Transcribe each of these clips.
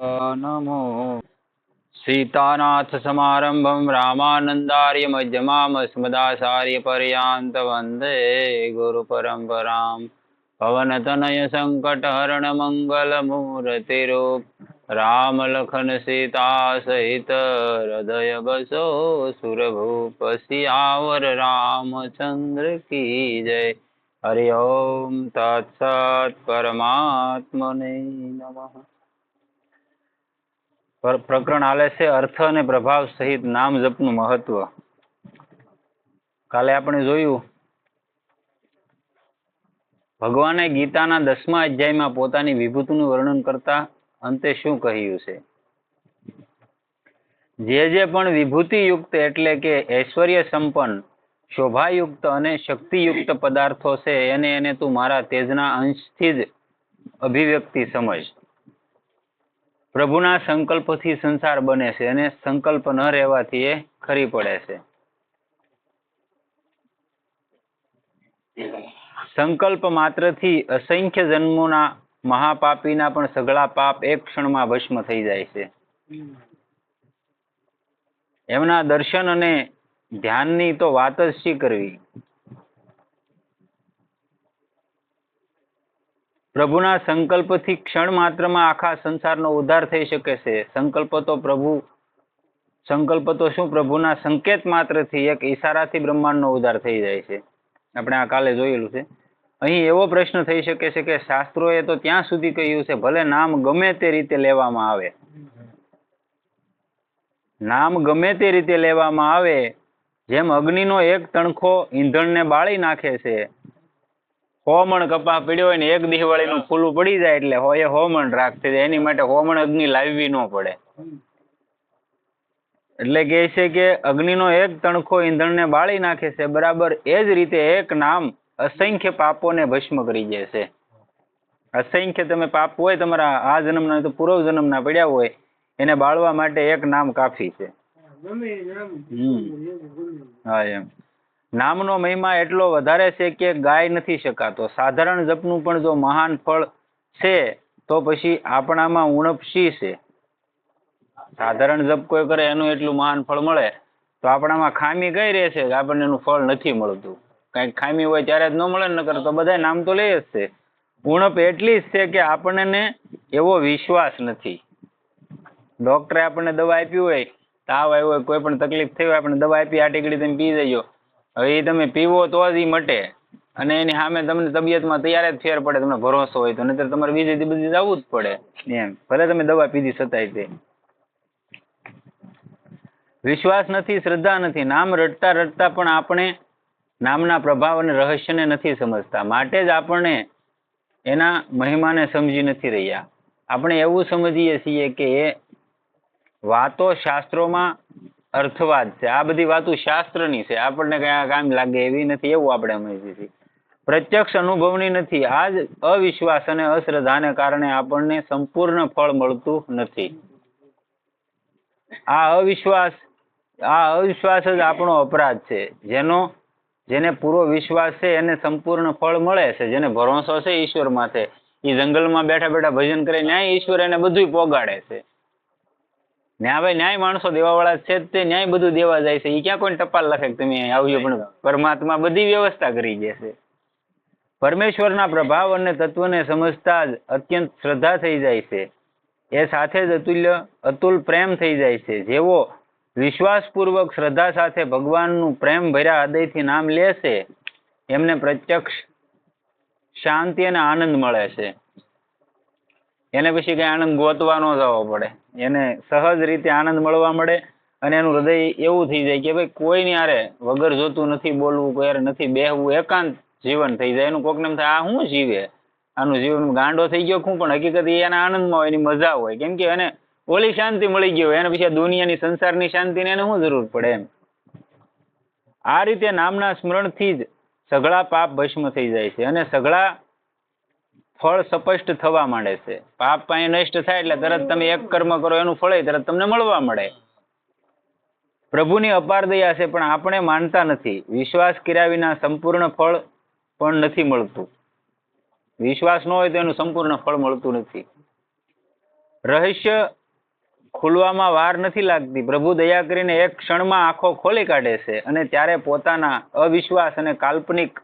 નમો સીતાનાથ સમારંભમ રામાનંદાર્ય મધ્યમામ સ્મદાચાર્ય પર્યાંત વંદે ગુરુ પરંપરામ પવનતનય સંકટ હરણ મંગલ મૂર્તિરૂપ રામ લખન સીતા સહિત હૃદય બસો સુરભૂપ શિયાવર રામચંદ્ર કી જય હરિ ઓમ તત્સત પરમાત્મને નમઃ પ્રકરણ આલે છે અર્થ અને પ્રભાવ સહિત નામ જપનું મહત્વ. કાલે આપણે જોયું. ભગવાને ગીતાના દસમા અધ્યાયમાં પોતાની વિભૂતિનું વર્ણન કરતા અંતે શું કહ્યું છે? જે જે પણ વિભૂતિયુક્ત એટલે કે ઐશ્વર્ય સંપન્ન, શોભાયુક્ત અને શક્તિયુક્ત પદાર્થો છે, એને એને તું મારા તેજના અંશથી જ અભિવ્યક્તિ સમજ. પ્રભુના સંકલ્પથી સંસાર બને છે અને સંકલ્પ ન રહેવાથી એ ખરી પડે છે. સંકલ્પ માત્રથી અસંખ્ય જન્મોના મહાપાપીના પણ સઘળા પાપ એક ક્ષણમાં ભસ્મ થઈ જાય છે. એમના દર્શન અને ધ્યાનની તો વાત જ શી કરવી? પ્રભુના સંકલ્પથી ક્ષણ માત્રમાં આખા સંસારનો ઉદ્ધાર થઈ શકે છે. સંકલ્પ તો પ્રભુ, સંકલ્પ તો શું? પ્રભુના સંકેત માત્રથી એક ઈશારાથી બ્રહ્માંડનો ઉદ્ધાર થઈ જાય છે. આપણે આ કાલે જોયેલું છે. અહીં એવો પ્રશ્ન થઈ શકે છે કે શાસ્ત્રોએ તો ત્યાં સુધી કહ્યું છે, ભલે નામ ગમે તે રીતે લેવામાં આવે. નામ ગમે તે રીતે લેવામાં આવે, જેમ અગ્નિનો એક તણખો ઈંધણને બાળી નાખે છે હોમણ કપા પીડ્યો હોય ને એક દિવાળીનું ફૂલું પડી જાય એટલે હોય હોમણ રાખશે એની માટે હોમણ અગ્નિ લાવવી ન પડે. એટલે કહે છે કે અગ્નિનો એક તણખો ઈંધણને બાળી નાખે છે. બરાબર એ જ રીતે એક નામ અસંખ્ય પાપોને ભસ્મ કરી જાય છે. અસંખ્ય તમે પાપ હોય તમારા આ જન્મના હોય તો પૂર્વ જન્મના પડ્યા હોય એને બાળવા માટે એક નામ કાફી છે. હા એમ. નામનો મહિમા એટલો વધારે છે કે ગાય નથી શકાતો. સાધારણ જપનું પણ જો મહાન ફળ છે, તો પછી આપણામાં ઉણપ શી છે? સાધારણ જપ કોઈ કરે એનું એટલું મહાન ફળ મળે, તો આપણામાં ખામી કઈ રહેશે કે આપણને એનું ફળ નથી મળતું? કંઈક ખામી હોય ત્યારે જ ન મળે નકર તો બધા નામ તો લે જ છે. ઉણપ એટલી જ છે કે આપણને એવો વિશ્વાસ નથી. ડોક્ટરે આપણને દવા આપી હોય, તાવ આવ્યો હોય, કોઈ પણ તકલીફ થઈ હોય આપણને દવા આપી આ ટીકડી તમે પી જજો હવે એ તમે પીવો તો જ એ મટે. અને એની સામે તમને તબિયતમાં તૈયાર જ ફેર પડે, તમને ભરોસો હોય તો. નહીતર તમારે બીજે બધી જવું જ પડે. એમ. ભલે તમે દવા પીધી છતાંય તે. વિશ્વાસ નથી, શ્રદ્ધા નથી. નામ રટતા રટતા પણ આપણે નામના પ્રભાવ અને રહસ્યને નથી સમજતા. માટે જ આપણને એના મહિમાને સમજી નથી રહ્યા. આપણે એવું સમજીએ છીએ કે એ વાતો શાસ્ત્રોમાં અર્થવાદ છે. આ બધી વાતો શાસ્ત્રની છે. આપણને કઈ કામ લાગે એવી નથી, એવું આપણે સમજીએ પ્રત્યક્ષ અનુભવની નથી. આ જ અવિશ્વાસ અને અશ્રદ્ધાને કારણે આપણને સંપૂર્ણ ફળ મળતું નથી. આ અવિશ્વાસ આ અવિશ્વાસ જ આપણો અપરાધ છે. જેનો, જેને પૂરો વિશ્વાસ છે, એને સંપૂર્ણ ફળ મળે છે. જેને ભરોસો છે ઈશ્વર માથે. એ જંગલમાં બેઠા બેઠા ભજન કરે ન્યાય ઈશ્વર એને બધું પોગાડે છે. ન્યા ભાઈ ન્યાય માણસો દેવાવાળા છે જ તે ન્યાય બધું દેવા જાય છે. એ ક્યાં કોઈ ટપાલ લખે કે તમે આવજો? પણ પરમાત્મા બધી વ્યવસ્થા કરી દેશે પરમેશ્વરના પ્રભાવ અને તત્વને સમજતા જ અત્યંત શ્રદ્ધા થઈ જાય છે. એ સાથે જ અતુલ્ય અતુલ પ્રેમ થઈ જાય છે. જેવો વિશ્વાસપૂર્વક શ્રદ્ધા સાથે ભગવાનનું પ્રેમ ભર્યા હૃદયથી નામ લે છે એમને પ્રત્યક્ષ શાંતિ અને આનંદ મળે છે. એને પછી કઈ આનંદ ગોતવા ન જવો પડે. એને સહજ રીતે આનંદ મળવા મળે અને એનું હૃદય એવું થઈ જાય કે ભાઈ કોઈની હારે વગર જોતું નથી, બોલવું, કોઈ હારે નથી, બેહવું, એકાંત જીવન થઈ જાય. એનું કોકને એમ થાય, આ શું જીવે? આનું જીવન ગાંડો થઈ ગયો શું પણ હકીકત એના આનંદમાં હોય, એની મજા હોય. કેમ કે એને ઓલી શાંતિ મળી ગઈ હોય, એને પછી આ દુનિયાની સંસારની શાંતિને એને શું જરૂર પડે એમ? આ રીતે નામના સ્મરણથી જ સઘળા પાપ ભસ્મ થઈ જાય છે. અને સઘળા ફળ સ્પષ્ટ થવા માંડે છે. પાપ પાસે નષ્ટ થાય એટલે તરત તમે એક કર્મ કરો, એનું ફળ તરત તમને મળવા મળે. પ્રભુની અપાર દયા છે, પણ આપણે માનતા નથી. વિશ્વાસ કર્યા વિના સંપૂર્ણ ફળ પણ નથી મળતું. વિશ્વાસ ન હોય તો એનું સંપૂર્ણ ફળ મળતું નથી. રહસ્ય ખુલવામાં વાર નથી લાગતી. પ્રભુ દયા કરીને એક ક્ષણમાં આંખો ખોલી કાઢે છે અને ત્યારે પોતાના અવિશ્વાસ અને કાલ્પનિક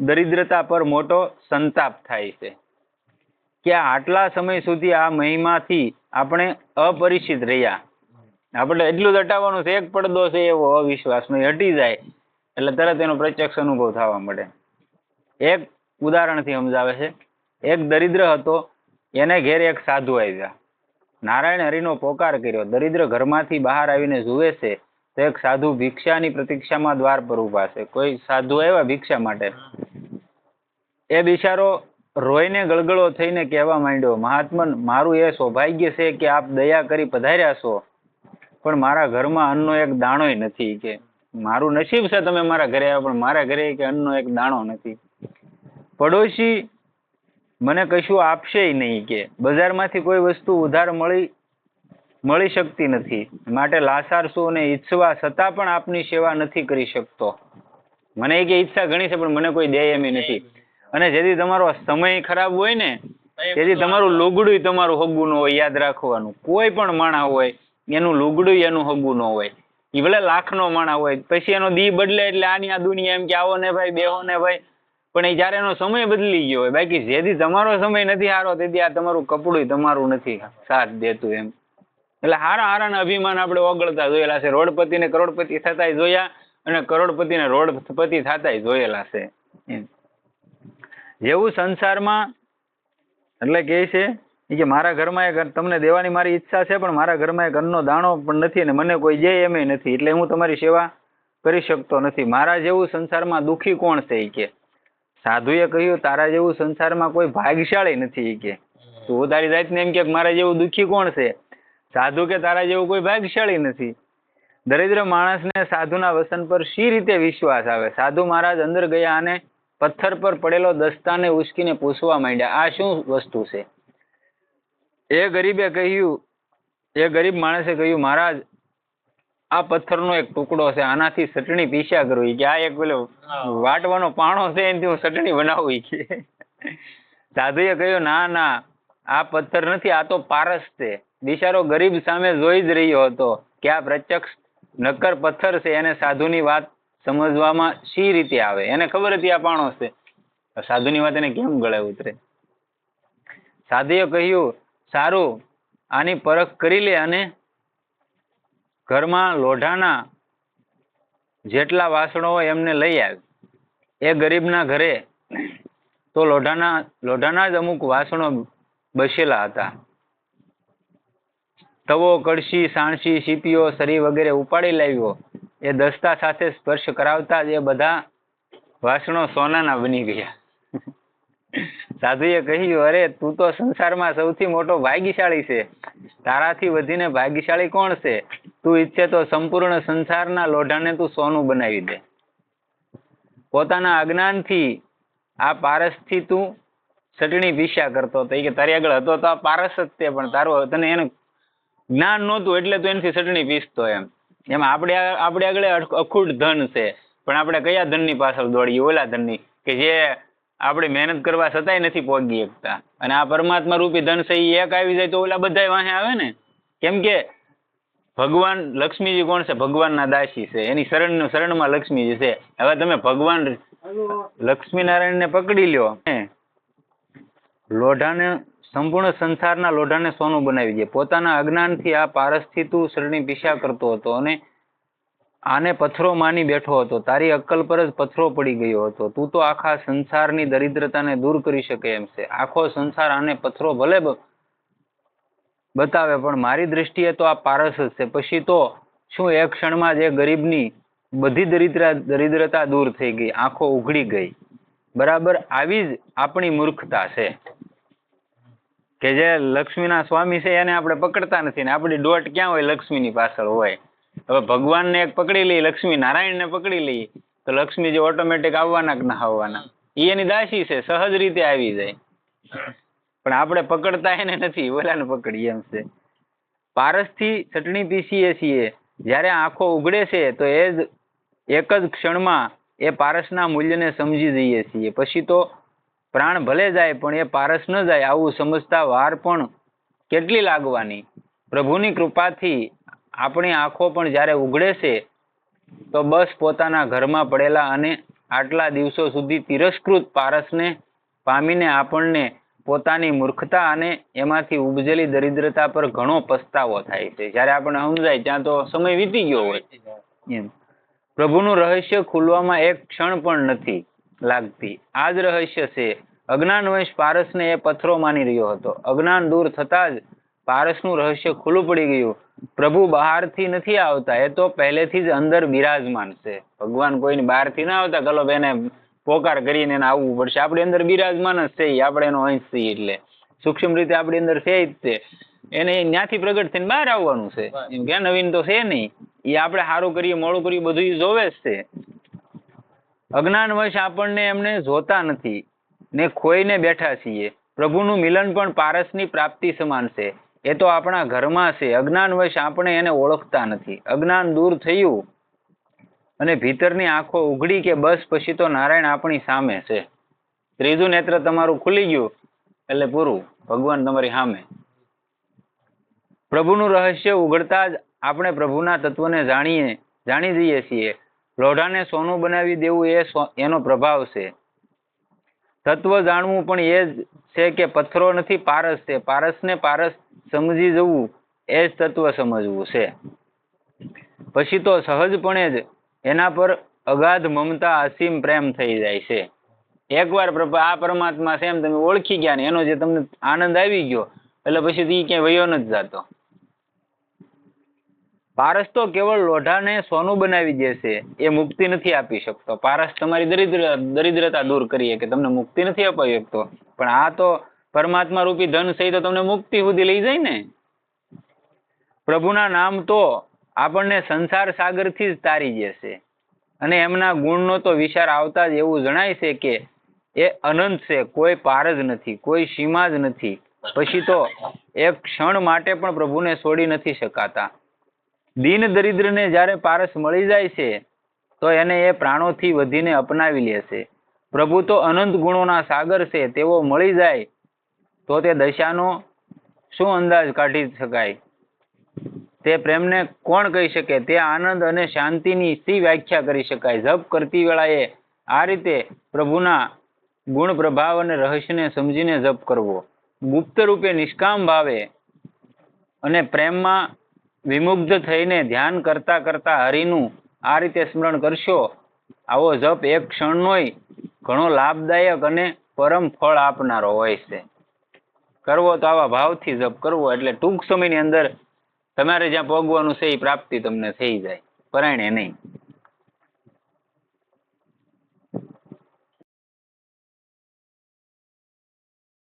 દરિદ્રતા પર મોટો સંતાપ થાય છે. કે આટલા સમય સુધી આ મહિમાથી આપણે અપરિચિત રહ્યા. આપણે એટલું જ છે, એક પડદો છે એવો અવિશ્વાસનો એ હટી જાય. એટલે તરત એનો પ્રત્યક્ષ અનુભવ થવા મળે એક ઉદાહરણથી સમજાવે છે. એક દરિદ્ર હતો, એને ઘેર એક સાધુ આવ્યા. નારાયણ હરિનો પોકાર કર્યો. દરિદ્ર ઘરમાંથી બહાર આવીને જુએ છે, તો એક સાધુ ભિક્ષાની પ્રતીક્ષામાં દ્વાર પર ઊભા છે. કોઈ સાધુ આવ્યા ભિક્ષા માટે? એ બિચારો રોઈને ગળગળો થઈને કહેવા માંડ્યો, મહાત્મન, મારું એ સૌભાગ્ય છે કે આપ દયા કરી પધાર્યા છો, પણ મારા ઘરમાં અન્નનો એક દાણોય નથી કે મારું નસીબ છે તમે મારા ઘરે આવ્યા, પણ મારા ઘરે કે અન્નનો એક દાણો નથી. પડોશી મને કશું આપશે નહીં કે બજારમાંથી કોઈ વસ્તુ ઉધાર મળી મળી શકતી નથી. માટે લાસાર અને ઈચ્છવા છતાં પણ આપની સેવા નથી કરી શકતો. મને કે ઈચ્છા ઘણી છે, પણ મને કોઈ દે એમ નથી. અને જેથી તમારો સમય ખરાબ હોય ને તેથી તમારું લુગડું તમારું હગું ન હોય, યાદ રાખવાનું. કોઈ પણ માણા હોય, એનું લુગડું એનું હગું ન હોય. એ ભલે લાખનો માણા હોય, પછી એનો દી બદલે એટલે આની આ દુનિયા એમ કે, આવો ને ભાઈ, બેહો ને ભાઈ. પણ એ જ્યારે એનો સમય બદલી ગયો હોય, બાકી જેથી તમારો સમય નથી હારો, તેથી આ તમારું કપડું તમારું નથી સાથ દેતું એમ. એટલે હારા હારાના અભિમાન આપણે ઓગળતા જોયેલા છે. રોડપતિ ને કરોડપતિ થતાય જોયા અને કરોડપતિ ને રોડપતિ થતાય જોયેલા છે એમ. જેવું સંસારમાં, એટલે કહે છે કે મારા ઘરમાં એક તમને દેવાની મારી ઈચ્છા છે, પણ મારા ઘરમાં એક અન્નનો દાણો પણ નથી અને મને કોઈ જે એમ નથી, એટલે હું તમારી સેવા કરી શકતો નથી. મારા જેવું સંસારમાં દુઃખી કોણ છે એ કે? સાધુએ કહ્યું, તારા જેવું સંસારમાં કોઈ ભાગ્યશાળી નથી એ કે. તું તારી જાતને એમ કે મારા જેવું દુઃખી કોણ છે? સાધુ કે તારા જેવું કોઈ ભાગ્યશાળી નથી? દરિદ્ર માણસને સાધુના વસન પર શી રીતે વિશ્વાસ આવે? સાધુ મહારાજ અંદર ગયા અને પથ્થર પર પડેલો દસ્તાને ઉચકીને પૂછવા માંડ્યા, આ શું વસ્તુ છે? એ ગરીબે કહ્યું, એ ગરીબ માણસે કહ્યું, મહારાજ, આ પથ્થરનો એક ટુકડો છે, આનાથી ચટણી પીસ્યા કરું. ઈ કે આ એક પેલો વાટવાનો પાણો છે, એનાથી હું ચટણી બનાવું. ઈ કે સાધુએ કહ્યું, ના ના, આ પથ્થર નથી, આ તો પારસ છે. બિચારો ગરીબ સામે જોઈ જ રહ્યો હતો કે આ પ્રત્યક્ષ નક્કર પથ્થર છે, એને સાધુની વાત સમજવામાં શી રીતે આવે? એને ખબર હતી આ પાણો છે. સાધુની વાત એને કેમ ગળે ઉતરે? સાધુએ કહ્યું, સારું, આની પરખ કરી લે અને ઘરમાં લોઢાના જેટલા વાસણો હોય એમને લઈ આવ. એ ગરીબના ઘરે તો લોઢાના લોઢાના જ અમુક વાસણો બસેલા હતા. તવો, કળશી, સાણસી, સીપીઓ, સરી વગેરે ઉપાડી લાવ્યો. એ દસ્તા સાથે સ્પર્શ કરાવતા જ એ બધા વાસણો સોનાના બની ગયા. સાધુએ કહ્યું, અરે, તું તો સંસારમાં સૌથી મોટો ભાગ્યશાળી છે. તારાથી વધીને ભાગ્યશાળી કોણ છે? તું ઈચ્છે તો સંપૂર્ણ સંસારના લોઢાને તું સોનું બનાવી દે. પોતાના અજ્ઞાનથી આ પારસથી તું ચટણી પીસ્યા કરતો હતો. કે, તારી આગળ હતો તો આ પારસ જ તે, પણ તારું તને એનું જ્ઞાન નહોતું એટલે તું એનાથી ચટણી પીસતો એમ. એમાં આપણે આપણે આગળ અખૂટ ધન છે. પણ આપણે કયા ધનની પાછળ દોડીએ? ઓલા ધનની. કે જે આપણે મહેનત કરવા છતાંય નથી પહોંચી શકતા. અને આ પરમાત્મા રૂપી ધન છે એ એક આવી જાય તો ઓલા બધાય વાહે આવે ને? કેમ કે ભગવાન લક્ષ્મીજી કોણ છે? ભગવાનના દાસી છે. એની શરણ શરણમાં લક્ષ્મીજી છે. હવે તમે ભગવાન લક્ષ્મીનારાયણને પકડી લ્યો. લોઢાને સંપૂર્ણ સંસારના લોઢાને સોનું બનાવી દે. પોતાના અજ્ઞાનથી આ પારસથી શરણી પીછા કરતો હતો અને આને પથરો માની બેઠો હતો. તારી અક્કલ પર જ પથરો પડી ગયો હતો. તું તો આખા સંસારની દરિદ્રતાને દૂર કરી શકે એમ છે. આખો સંસાર આને પથરો ભલે બતાવે, પણ મારી દ્રષ્ટિએ તો આ પારસ જ છે. પછી તો શું એક ક્ષણમાં જ એ ગરીબની બધી દરિદ્ર દરિદ્રતા દૂર થઈ ગઈ. આંખો ઉઘડી ગઈ. બરાબર, આવી જ આપણી મૂર્ખતા છે. કે જે લક્ષ્મીના સ્વામી છે એને આપણે પકડતા નથી ને આપણી દોટ ક્યાં હોય લક્ષ્મીની પાછળ હોય? હવે ભગવાનને એક પકડી લઈએ લક્ષ્મી નારાયણને પકડી લઈએ તો લક્ષ્મીજી ઓટોમેટિક આવવાના કે ના આવવાના? એ એની દાસી છે, સહજ રીતે આવી જાય. પણ આપણે પકડતા એને નથી, ઓલાને પકડીએ એમ છે. પારસથી ચટણી પીસીએ છીએ. જ્યારે આંખો ઉગડે છે, તો એ જ, એક જ ક્ષણમાં એ પારસના મૂલ્યને સમજી જઈએ છીએ. પછી તો પ્રાણ ભલે જાય પણ એ પારસ ન જાય આવું સમજતા વાર પણ કેટલી લાગવાની? પ્રભુની કૃપાથી આપણી આંખો પણ જ્યારે ઉઘડે તો બસ પોતાના ઘરમાં પડેલા અને આટલા દિવસો સુધી તિરસ્કૃત પારસને પામીને આપણને પોતાની મૂર્ખતા અને એમાંથી ઉપજેલી દરિદ્રતા પર ઘણો પસ્તાવો થાય છે. જ્યારે આપણને સમજાય, ત્યાં તો સમય વીતી ગયો હોય. એમ. પ્રભુનું રહસ્ય ખુલવામાં એક ક્ષણ પણ નથી. લાગતી. આ જ રહસ્ય છે. અજ્ઞાનવશ પારસને એ પથ્થરો માની રહ્યો હતો. અજ્ઞાન દૂર થતાં જ પારસનું રહસ્ય ખુલ્લું પડી ગયું. પ્રભુ બહારથી નથી આવતા. એ તો પહેલેથી જ અંદર બિરાજમાન છે. ભગવાન કોઈને બહારથી ના આવતા. ગલો એને પોકાર કરીને એને આવવું પડશે. આપણી અંદર બિરાજમાન જ છે આપણે એનો અંશ છીએ એટલે. સૂક્ષ્મ રીતે આપણી અંદર છે જ તે. એને ત્યાંથી પ્રગટ થઈને બહાર આવવાનું છે. એમ કે નવીન તો છે નહીં. એ આપણે સારું કરીએ મોડું કરીએ બધું જોવે જ છે. અજ્ઞાનવશ આપણને એમને જોતા નથી. ને ખોઈને બેઠા છીએ. પ્રભુનું મિલન પણ પારસની પ્રાપ્તિ સમાન છે. એ તો આપણા ઘરમાં છે. અજ્ઞાનવશ આપણે એને ઓળખતા નથી. અજ્ઞાન દૂર થયું અને ભીતરની આંખો ઉઘડી કે બસ પછી તો નારાયણ આપણી સામે છે. ત્રીજું નેત્ર તમારું ખુલી ગયું એટલે પૂરું. ભગવાન તમારી સામે. પ્રભુનું રહસ્ય ઉઘડતા જ આપણે પ્રભુના તત્વને જાણીએ, જાણી જઈએ છીએ. લોઢાને સોનું બનાવી દેવું એ એનો પ્રભાવ છે. તત્વ જાણવું પણ એ જ છે કે પથ્થરો નથી, પારસ છે. પારસને પારસ સમજી જવું એ જ તત્વ સમજવું છે. પછી તો સહજપણે જ એના પર અગાધ મમતા, અસીમ પ્રેમ થઈ જાય છે. એકવાર આ પરમાત્મા છે એમ તમે ઓળખી ગયા ને, એનો જે તમને આનંદ આવી ગયો, એટલે પછી તો એ ક્યાંય વયો નથી જાતો. પારસ તો કેવળ લોઢાને સોનું બનાવી દેશે એ મુક્તિ નથી આપી શકતો. પારસ તમારી દરિદ્ર, દરિદ્રતા દૂર કરીએ કે તમને મુક્તિ નથી અપાવી શકતો. પણ આ તો પરમાત્મા રૂપી ધન સહિત તમને મુક્તિ સુધી લઈ જાય ને. પ્રભુના નામ તો આપણને સંસાર સાગરથી જ તારી જશે અને એમના ગુણનો તો વિચાર આવતા જ એવું જણાય છે કે એ અનંત છે, કોઈ પાર જ નથી, કોઈ સીમા જ નથી. પછી તો એક ક્ષણ માટે પણ પ્રભુને છોડી નથી શકાતા. દીન દરિદ્રને જ્યારે પારસ મળી જાય છે, તો એને એ પ્રાણોથી વધીને અપનાવી લે પ્રભુ તો અનંત ગુણોના સાગર છે તેવો મળી જાય, તો તે દશાનો શું અંદાજ કાઢી શકાય? તે પ્રેમને કોણ કહી શકે? તે આનંદ અને શાંતિની સી વ્યાખ્યા કરી શકાય? જપ કરતી વેળાએ આ રીતે પ્રભુના ગુણ પ્રભાવ અને રહસ્યને સમજીને જપ કરવો. ગુપ્ત રૂપે નિષ્કામ ભાવે અને પ્રેમમાં વિમુગ્ધ થઈને ધ્યાન કરતા કરતા હરિનું આ રીતે સ્મરણ કરશો, આવો જપ એક ક્ષણનોય ઘણો લાભદાયક અને પરમ ફળ આપનારો હોય છે. કરવો તો આવા ભાવથી જપ કરવો એટલે ટૂંક સમયની અંદર તમારે જ્યાં પગવાનું છે એ પ્રાપ્તિ તમને થઈ જાય, પરાયણે નહીં.